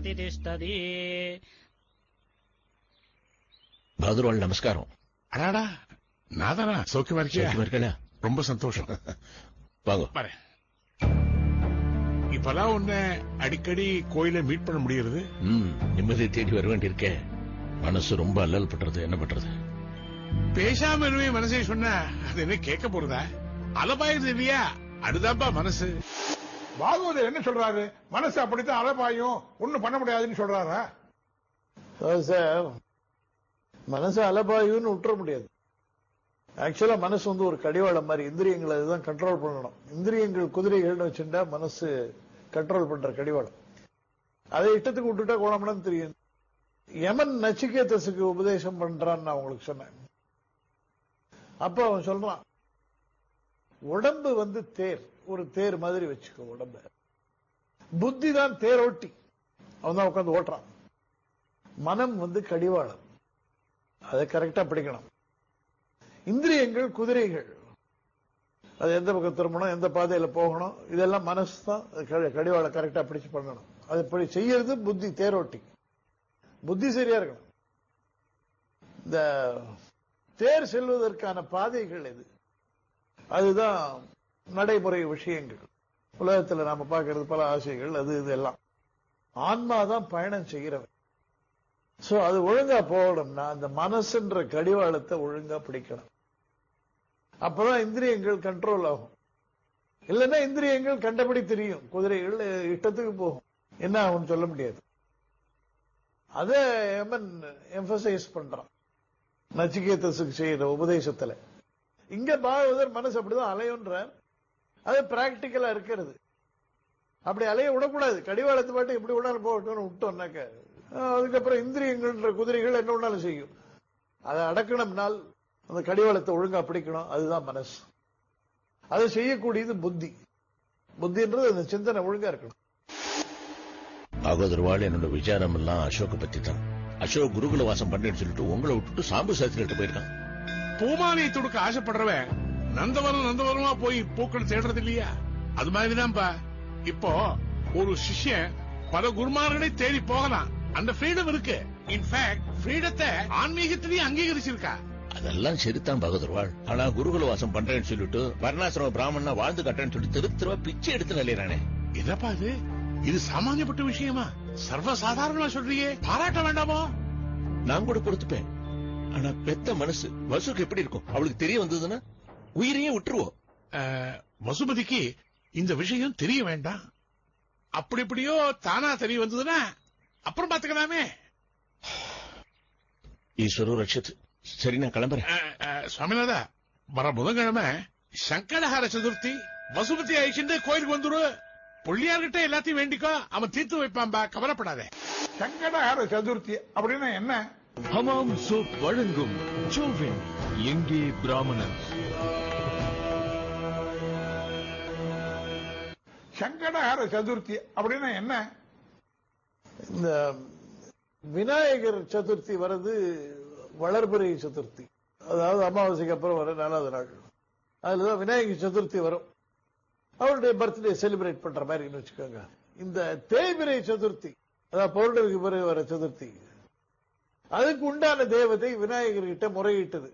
நிம்மதி திஷ்டதி பகதூர்வாள் நமஸ்காரம். அடாடா நாதானா சௌக்கியமா இருக்கல ரொம்ப சந்தோஷம். வாங்க. இப்பதான் உன்னை அடிக்கடி கோயில மீட் பண்ண முடியறது? ம் நிம்மதி தேடி வர வேண்டியிருக்கே. மனசு ரொம்ப அல்லல் பண்றது என்ன பண்றது? பேசாம இருவே மனசை சொன்ன அது என்ன கேட்க போறதா? அலபாயுது இல்லையா அதுதான்ப்பா மனசு. பாகவதர் என்ன சொல்றாரு? மனசு அப்படித்தான் அலபாயும் ஒண்ணும் பண்ண முடியாதுன்னு சொல்றாரா? சார் மனசு அலபாயுன்னு விட்டுற முடியாது. ஆக்சுவலா மனசு வந்து ஒரு கடிவாளம் மாதிரி இந்திரியங்களை இதுதான் கண்ட்ரோல் பண்ணணும். இந்திரியங்கள் குதிரைகள்னு வச்சுட்டா மனசு கண்ட்ரோல் பண்ற கடிவாளம். அதை இஷ்டத்துக்கு விட்டுட்டா கோணம்னு தெரியும். யமன் நச்சிகேதஸுக்கு உபதேசம் பண்றான்னு நான் உங்களுக்கு சொன்னேன். அப்ப அவன் சொல்றான் உடம்பு வந்து தேர். ஒரு தேர் மாதிரி வச்சுக்கோ உடம்ப. புத்தி தான் ஓட்டி அவன் தான் உட்காந்து ஓட்டுறான். மனம் வந்து கடிவாளம். அதை கரெக்டா பிடிக்கணும். இந்திரியங்கள் குதிரைகள். அது எந்த பக்கம் திரும்பணும் எந்த பாதையில போகணும் இதெல்லாம் மனசு தான் கடிவாளை கடிவாளம் கரெக்டா பிடிச்சு பண்ணணும். அது இப்படி செய்யறது புத்தி தேரோட்டி புத்தி சரியா இருக்கணும். இந்த தேர் செல்வதற்கான பாதைகள் எது? அதுதான் நடைமுறை விஷயங்கள். உலகத்துல நாம பார்க்கறது பல ஆசைகள் அது இது எல்லாம் ஆன்மா தான் பயணம் செய்கிறவன். சோ அது ஒழுங்கா போகணும்னா அந்த மனசுன்ற கடிவாளத்தை ஒழுங்கா பிடிக்கணும். அப்பதான் இந்திரியங்கள் கண்ட்ரோல் ஆகும். இல்லைன்னா இந்திரியங்கள் கண்டபடி தெரியும். குதிரைகள் இஷ்டத்துக்கு போகும். என்ன ஆகும்னு சொல்ல முடியாது. அதை எமன் எம்பசைஸ் பண்றான். நச்சிகேதஸுக்கு செய்யற உபதேசத்துல. இங்க பாகவதர் மனசு அப்படிதான் அலையுன்றார். அது பிராக்டிக்கலா இருக்கிறது. அப்படி அலைய விடக்கூடாது. கடிவாளத்து பாட்டு எப்படி விடாலும் போகட்டும்னு விட்டோம்னாக்க அதுக்கப்புறம் இந்திரியங்கள்ன்ற குதிரைகள் என்ன வேணாலும் செய்யும். அதை அடக்கணும்னால் அந்த கடிவாளத்தை ஒழுங்கா பிடிக்கணும். அதுதான் மனசு. அதை செய்யக்கூடியது புத்தி. புத்தின்றது அந்த சிந்தனை ஒழுங்கா இருக்கணும். பகதூர்வாள் என்னோட விசாரம் எல்லாம் அசோக பத்தி தான் அசோக் குருகுல வாசம் பண்ணேன்னு சொல்லிட்டு உங்களை விட்டுட்டு சாம்பு சாஸ்திரிகிட்ட போயிருக்கான். பூமாலையை தொடுக்க ஆசைப்படுறவன் நந்தவனம் நந்தவனமா போய் பூக்கள் தேடுறது இல்லையா? அது மாதிரிதான்ப்பா. இப்போ ஒரு சிஷ்யன் பல குருமார்களை தேடி போகலாம். அந்த ஃப்ரீடம் இருக்கு. இன்ஃபேக்ட் ஃப்ரீடத்தை ஆன்மீகத்திலேயே அங்கீகரிச்சிருக்கா. அதெல்லாம் சரிதான் பகதூர்வாள் ஆனா குருகுல வாசம் பண்றேன்னு சொல்லிட்டு வர்ணாசிரம பிராமணனா வாழ்ந்து கட்டேன்னு சொல்லிட்டு தெரு தெருவா பிச்சை எடுத்து நிலையிறானே என்னப்பா இது? இது சாமானியப்பட்ட விஷயமா? சர்வசாதாரணமா சொல்றியே. பாராட்ட வேண்டாமோ? நான் கூட பொறுத்துப்பேன். ஆனா பெத்த மனசு வசுக்கு எப்படி இருக்கும்? அவளுக்கு தெரிய வந்ததுன்னா உயிரையே விட்டுருவோம். வசுமதிக்கு இந்த விஷயம் தெரிய வேண்டாம். அப்படி இப்படியோ தானா தெரிய வந்ததுன்னா அப்புறம் பாத்துக்கலாமே ஈஸ்வரோ ரட்சத்து. சரி நான் கிளம்புறேன். சுவாமிநாதா வர புதன்கிழமை சங்கடஹார சதுர்த்தி வசுமதி அழிச்சுட்டு கோயிலுக்கு வந்துரு. பொள்ளியார்கிட்ட எல்லாத்தையும் வேண்டிக்கோ. அவன் தீர்த்து வைப்பான்பா கவலைப்படாதே. சங்கடஹர சதுர்த்தி அப்படின்னா என்ன? ஹமாம் சோப் வழங்கும் ஜோவின் எங்கே பிராமணன்? சங்கடஹர சதுர்த்தி அப்படின்னா என்ன? இந்த விநாயகர் சதுர்த்தி வர்றது வளர்பிறை சதுர்த்தி. அதாவது அமாவாசைக்கு அப்புறம் வர நாலாவது நாள். அதுலதான் விநாயகர் சதுர்த்தி வரும். அவருடைய பர்த்டே செலிப்ரேட் பண்ற மாதிரி வச்சுக்கோங்க. இந்த தேய்பிரை சதுர்த்தி அதாவது பௌர்ணமிக்கு பிறகு வர சதுர்த்தி அதுக்கு உண்டான தேவதை விநாயகர் கிட்ட முறையிட்டது.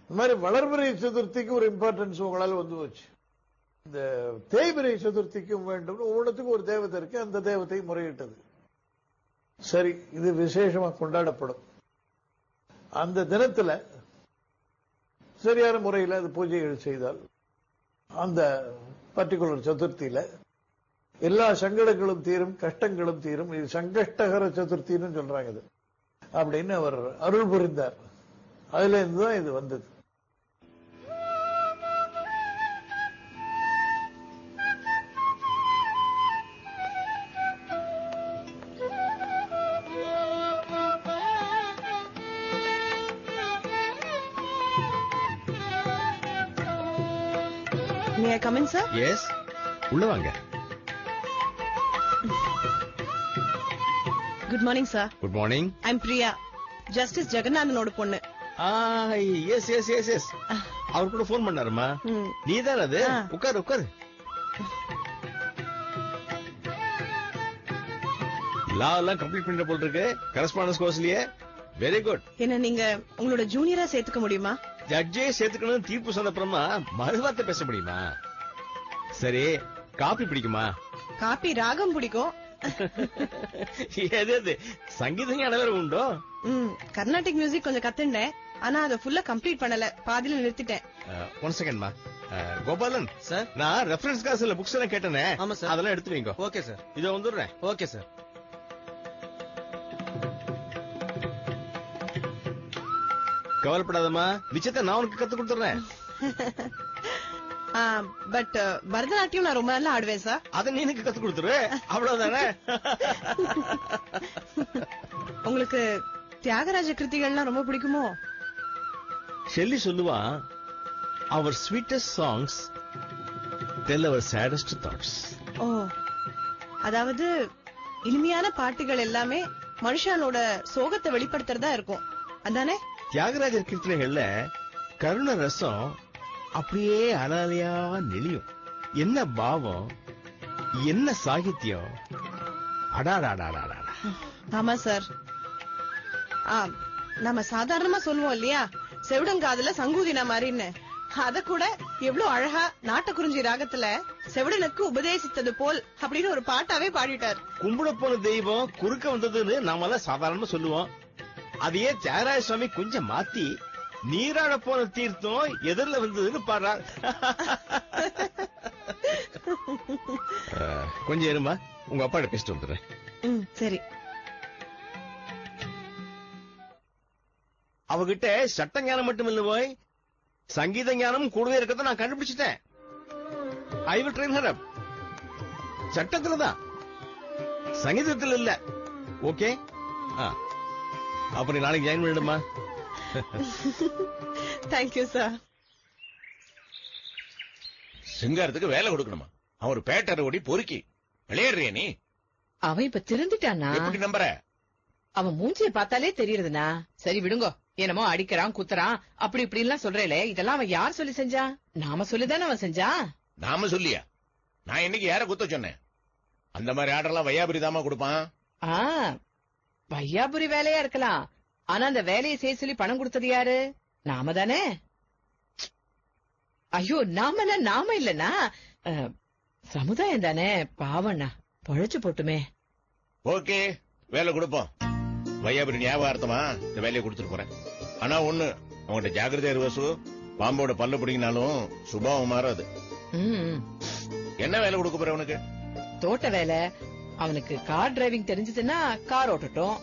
இந்த மாதிரி வளர்பிறை சதுர்த்திக்கு ஒரு இம்பார்ட்டன்ஸ் உங்களால் வந்து போச்சு. இந்த தேய்பிரை சதுர்த்திக்கும் வேண்டும் ஒவ்வொன்றுத்துக்கும் ஒரு தேவதை இருக்கு அந்த தேவத்தை முறையிட்டது. சரி இது விசேஷமா கொண்டாடப்படும். அந்த தினத்துல சரியான முறையில் அது பூஜைகள் செய்தால் அந்த பர்டிகுலர் சதுர்த்தியில எல்லா சங்கடங்களும் தீரும் கஷ்டங்களும் தீரும். இது சங்கஷ்டகர சதுர்த்தின்னு சொல்றாங்க இது. அப்படின்னு அவர் அருள் புரிந்தார். அதுல இருந்து தான் இது வந்தது. May I come in, sir? Yes உள்ள வாங்க. Good morning, sir. Good morning I'm Priya. Justice ஜெகநாதனோட பொண்ணு. எஸ் எஸ் எஸ் எஸ் அவர் கூட ஃபோன் பண்ணாருமா? ம். நீதான் அது. உட்காரு உட்காரு. லா எல்லாம் கம்ப்ளீட் பண்ணிட்ட போல் இருக்கு கரஸ்பாண்டன்ஸ் கோர்ஸ்லயே வெரி குட் என்ன நீங்க உங்களோட ஜூனியரா சேர்த்துக்க முடியுமா? ஜட்ஜே சேர்த்துக்கணும் தீர்ப்பு சொன்ன அப்புறமா மறுவார்த்தை பேச முடியுமா? சரி காபி பிடிக்குமா? காப்பி ராகம் பிடிக்கும். எது எது சங்கீத ஞானம் வேற உண்டோ ம் கர்நாடிக் மியூசிக் கொஞ்சம் கத்துண்டேன் ஆனா அதை ஃபுல்லா கம்ப்ளீட் பண்ணல பாதியில நிறுத்திட்டேன் ஒன் செகண்ட்மா கோபாலன் சார் நான் ரெஃபரன்ஸ் சில புக்ஸ் எல்லாம் கேட்டேனே ஆமா சார் அதெல்லாம் எடுத்து வைங்க ஓகே சார் இதோ வந்துடுறேன் ஓகே சார் கவலைப்படாதம்மா நிச்சயத்தை நான் உனக்கு கத்து கொடுத்துறேன் பட் பரதநாட்டியம் நான் ரொம்ப நல்லா ஆடுவேன் சார் அதை நீ எனக்கு கத்து கொடுத்துரு. அவ்வளவுதானே? உங்களுக்கு தியாகராஜ கிருத்திகள்லாம் ரொம்ப பிடிக்குமோ? ஷெல்லி சொல்லுவான் our sweetest songs tell our saddest thoughts ஓ அதாவது இனிமையான பாட்டுகள் எல்லாமே மனுஷனோட சோகத்தை வெளிப்படுத்துறதா இருக்கும். அதானே? தியாகராஜர் கீர்த்தனைகள்ல கருண ரசம் அப்படியே அனாலியா நெளியும். என்ன பாவம்? என்ன சாகித்யம்? அடாடாடாடாடா. ஆமா சார். நம்ம சாதாரணமா சொல்லுவோம் இல்லையா? செவிடங்காதுல சங்கூதின மாதிரின்னு அத கூட எவ்வளவு அழகா நாட்டக்குறிஞ்சி ராகத்துல செவிடனுக்கு உபதேசித்தது போல் அப்படின்னு ஒரு பாட்டாவே பாடிட்டார். கும்பிட போன தெய்வம் குறுக்க வந்ததுன்னு நாமெல்லாம் சாதாரணமா சொல்லுவோம். அதையே தியாகராஜ சுவாமி கொஞ்சம் மாத்தி நீராட போன தீர்த்தம் எதிரில வந்ததுன்னு பாடுறார் அஹ், கொஞ்சம் இருமா? உங்க அப்பாட்ட பேசிட்டு வந்துடுறேன். ம் சரி. அவகிட்ட சட்ட ஞானம் மட்டும் இல்ல போய் சங்கீத ஞானம் கூடவே இருக்கிறத நான் கண்டுபிடிச்சிட்டேன். I will train her up சட்டத்துல தான். சங்கீதத்துல இல்ல. ஓகே அப்ப நீ நாளைக்கு ஜாயின் பண்ணிடுமா? தேங்க்யூ சார் சிங்காரத்துக்கு வேலை கொடுக்கணுமா? அவன் ஒரு பேட்டரை ஓடி பொறுக்கி. விளையாடுறிய நீ? அவன் இப்ப திருந்துட்டானா? எப்படி நம்புற? அவன் மூஞ்சிய பார்த்தாலே தெரியறதுனா சரி விடுங்கோ. என்னமோ அடிக்கிறான் குத்துறான் அப்படி இப்படி எல்லாம் சொல்றேலே. இதெல்லாம் அவன் யார் சொல்லி செஞ்சான் நாம சொல்லிதானே அவன் செஞ்சான் நாம சொல்லியா? நான் இன்னைக்கு யார குத்த சொன்னேன்? அந்த மாதிரி ஆர்டர்லாம் வையாபுரி தாமா கொடுப்பான். ஆ வையாபுரி வேலையா இருக்கலாம். ஆனா அந்த வேலையை செய்ய சொல்லி பணம் கொடுத்தது யாரு? நாம தானே? ஐயோ நாமனா நாம இல்லனா சமுதாயம் தானே? பாவண்ணா பழைச்சு போட்டுமே. ஓகே வேலை கொடுப்போம். வையாபுரி ஞாபகார்த்தமா? இந்த வேலையை கொடுத்துட்டு போறேன். ஆனா ஒண்ணு அவங்ககிட்ட ஜாக்கிரதையா இருவசு பாம்போட பல்ல பிடிங்கினாலும் சுபாவம் மாறாது. என்ன வேலை கொடுக்க போற உனக்கு தோட்ட வேலை. அவனுக்கு கார் டிரைவிங் தெரிஞ்சதுன்னா கார் ஓட்டட்டும்.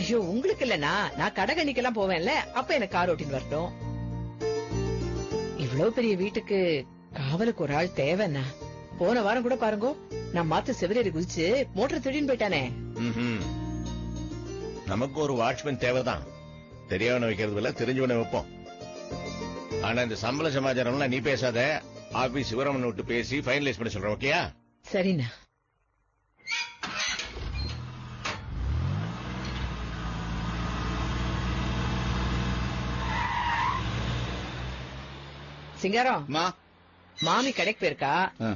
ஐயோ உங்களுக்கு இல்லனா நான் கடகணிக்கெல்லாம் போவேன்ல. அப்ப எனக்கு கார் ஓட்டின்னு வரட்டும். இவ்வளவு பெரிய வீட்டுக்கு காவலுக்கு ஒரு ஆள் தேவைன்னா போன வாரம் கூட பாருங்க நான் மாத்து செவிரேறி குதிச்சு மோட்டர் திடீர்னு போயிட்டானே. நமக்கு ஒரு வாட்ச்மேன் தேவைதான். தெரியவன வைக்கிறது இல்ல தெரிஞ்சவனை வைப்போம். ஆனா இந்த சம்பள சமாச்சாரம்லாம் நீ பேசாத. ஆபீஸ் சிவராமன் விட்டு பேசி ஃபைனலைஸ் பண்ண சொல்றேன் ஓகேயா சரிண்ணா. சிங்காரம். மா. மாமி கடைக்கு போயிருக்கா.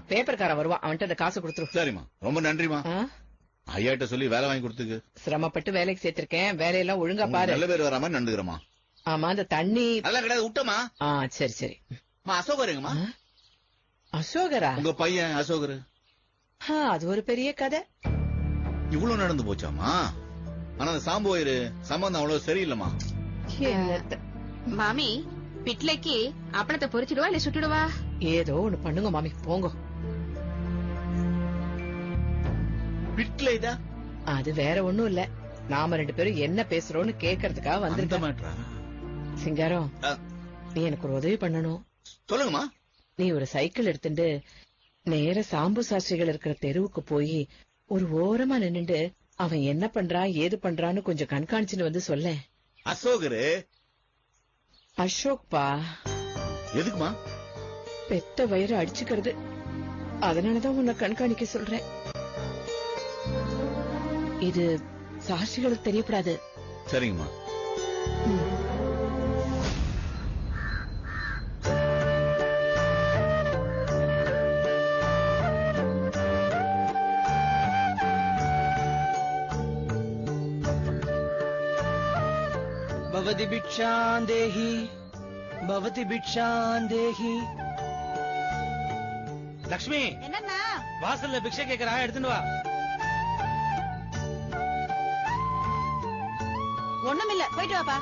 பேப்பர்காரன் வருவான் அவன்கிட்ட அந்த காசு கொடுத்துரு. சரிம்மா. ரொம்ப நன்றிமா? ஐயாட்ட சொல்லி வேலை வாங்கி கொடுத்துக்கு. சிரமப்பட்டு வேலைக்கு சேர்த்திருக்கேன். வேலையெல்லாம் ஒழுங்கா பாரு. நல்ல பேர் வர மாதிரி நண்டுக்கிறமா ஆமா அந்த தண்ணி. அதெல்லாம் கிடையாது. விட்டமா. ஆ சரி சரி. அசோகருங்கம்மா? அசோகரா உங்க பையன் அசோகர். ஆ, அது ஒரு பெரிய கதை. இவ்வளவு நடந்து போச்சாமா ஆனா அந்த சாம்புவயிறு சம்பந்தம் அவ்வளவு சரியில்லைம்மா. என்னத்த? மாமி பிட்லைக்கு அப்பளத்தை பொரிச்சிடுவா இல்ல சுட்டுடுவா? ஏதோ ஒண்ணு பண்ணுங்க மாமி போங்க. பிட்ல இதா? அது வேற ஒண்ணும் இல்ல. நாம ரெண்டு பேரும் என்ன பேசுறோம்னு கேக்குறதுக்காக மேட்ரா சிங்காரம். நீ எனக்கு ஒரு உதவி பண்ணணும். சொல்லுங்கம்மா. நீ ஒரு சைக்கிள் எடுத்துட்டு நேர சாம்பு சாஸ்திரிகள் இருக்கிற தெருவுக்கு போய் ஒரு ஓரமா நின்னுட்டு அவன் என்ன பண்றான் ஏது பண்றான்னு கொஞ்சம் கண்காணிச்சுன்னு வந்து சொல்ல அசோகரு அசோக் பா எதுக்குமா? பெத்த வயிறு அடிச்சுக்கிறது. அதனாலதான் உன்னை கண்காணிக்க சொல்றேன். இது சாட்சிகளுக்கு தெரியப்படாது. சரிங்கம்மா. பவதி பிக்ஷாந்தேஹி பவதி பிக்ஷாந்தேஹி லக்ஷ்மி என்னன்னா வாசல்ல பிக்ஷை கேக்குறா எடுத்துட்டு வா. ஒண்ணுமில்ல போயிட்டு வாப்பா.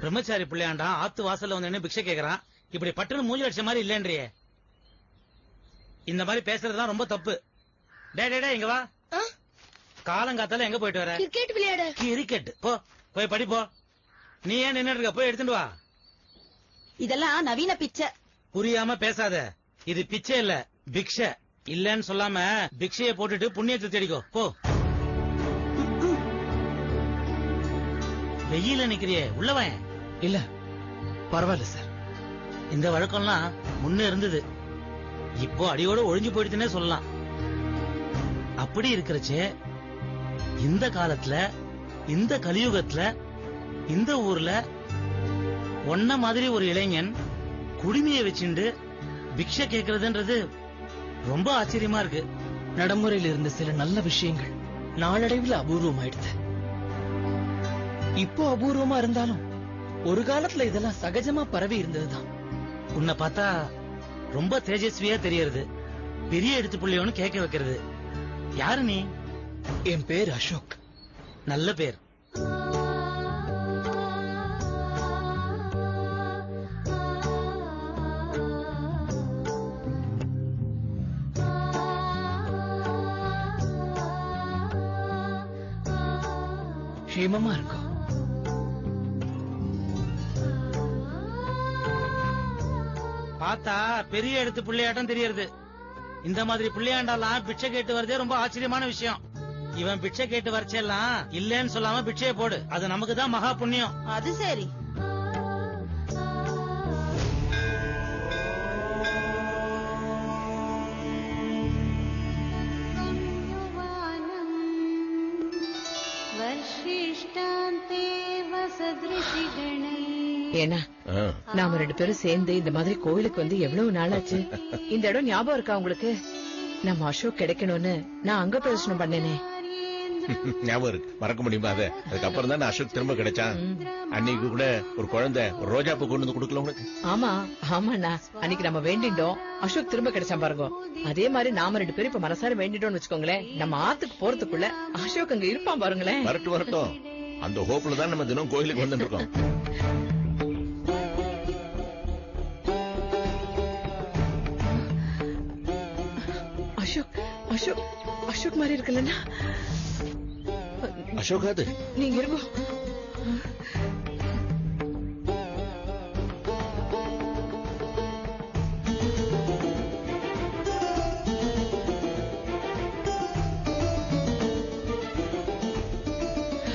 பிரம்மச்சாரி பிள்ளையாண்டா ஆத்து வாசல்ல வந்து நின்னு பிக்ஷை கேக்குறான். இப்படி பட்டுன்னு மூஞ்சி அடிச்ச மாதிரி இல்லன்றியே. இந்த மாதிரி பேசுறதுலாம் ரொம்ப தப்பு. டே டே டே இங்க வா. காலங்காத்தால எங்க போயிட்டு வர? கிரிக்கெட் விளையாட. கிரிக்கெட் போ போய் படி போ. நீ ஏன் நின்னுட்டு இருக்க? போய் எடுத்துட்டு வா. இதெல்லாம் நவீன பிச்சை. புரியாம பேசாத. இது பிச்சை இல்ல பிக்ஷை. இல்லன்னு சொல்லாம பிக்ஷைய போட்டுட்டு புண்ணியத்தை தேடிக்கோ. போ. வெயில நிக்கிறியே உள்ளவன் இல்ல பரவாயில்ல சார். இந்த வழக்கம்லாம் முன்ன இருந்தது. இப்போ அடியோட ஒழிஞ்சு போயிடுச்சுன்னே சொல்லலாம். அப்படி இருக்கிறச்சே இந்த காலத்துல இந்த கலியுகத்துல இந்த ஊர்ல ஒன்ன மாதிரி ஒரு இளைஞன் குடுமையை வச்சுண்டு பிக்ஷை கேக்குறதுன்றது ரொம்ப ஆச்சரியமா இருக்கு. நடைமுறையில் இருந்த சில நல்ல விஷயங்கள் நாளடைவில் அபூர்வமாயிடுது. இப்போ அபூர்வமா இருந்தாலும் ஒரு காலத்துல இதெல்லாம் சகஜமா பரவி இருந்ததுதான். உன்னை பார்த்தா ரொம்ப தேஜஸ்வியா தெரியறது. பெரிய எடுத்து புள்ளியோன்னு கேட்க வைக்கிறது. யாரு நீ? என் பேர் அசோக். நல்ல பேர். க்ஷேமமா இருக்கும் பார்த்தா பெரிய எடுத்து பிள்ளையாட்டம் தெரியறது. இந்த மாதிரி புள்ளையாண்டாலாம் பிச்சை கேட்டு வரதே ரொம்ப ஆச்சரியமான விஷயம். இவன் பிச்சை கேட்டு வரச்செல்லாம் இல்லன்னு சொல்லாம பிச்சையை போடு. அது நமக்கு தான் மகா புண்ணியம். அது சரி. ஏன்னா. நாம ரெண்டு பேரும் சேர்ந்து இந்த மாதிரி கோவிலுக்கு வந்து எவ்வளவு நாளாச்சு? இந்த இடம் ஞாபகம் இருக்கா உங்களுக்கு? நம்ம அசோக் கிடைக்கணும்னு நான் அங்க பிரதர்ஷனம் பண்ணேனே. ஞாபகம் இருக்கு. மறக்க முடியுமா அது? அதுக்கப்புறம் தான் அசோக் திரும்ப கிடைச்சான். அன்னைக்கு கூட ஒரு குழந்தை ஒரு ரோஜா பூ கொண்டு வந்து கொடுக்கல உனக்கு? ஆமா ஆமாண்ணா. அன்னைக்கு நம்ம வேண்டிட்டோம். அசோக் திரும்ப கிடைச்சான் பாருங்க. அதே மாதிரி நாம ரெண்டு பேரும் இப்ப மனசார வேண்டிட்டோம்னு வச்சுக்கோங்களேன். நம்ம ஆத்துக்கு போறதுக்குள்ள அசோக் அங்க இருப்பான் பாருங்களேன். வரட்டும் வரட்டும். அந்த ஹோப்ல தான் நம்ம தினம் கோயிலுக்கு வந்துட்டு இருக்கோம் அசோக் அசோக் அசோக் மாதிரி இருக்குல்லண்ணா அசோக் அது நீங்க இருங்கோ.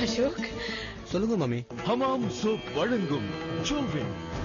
அசோக். சொல்லுங்க மாமி. ஹமாம் சோப் வழங்கும் ஜோவின்.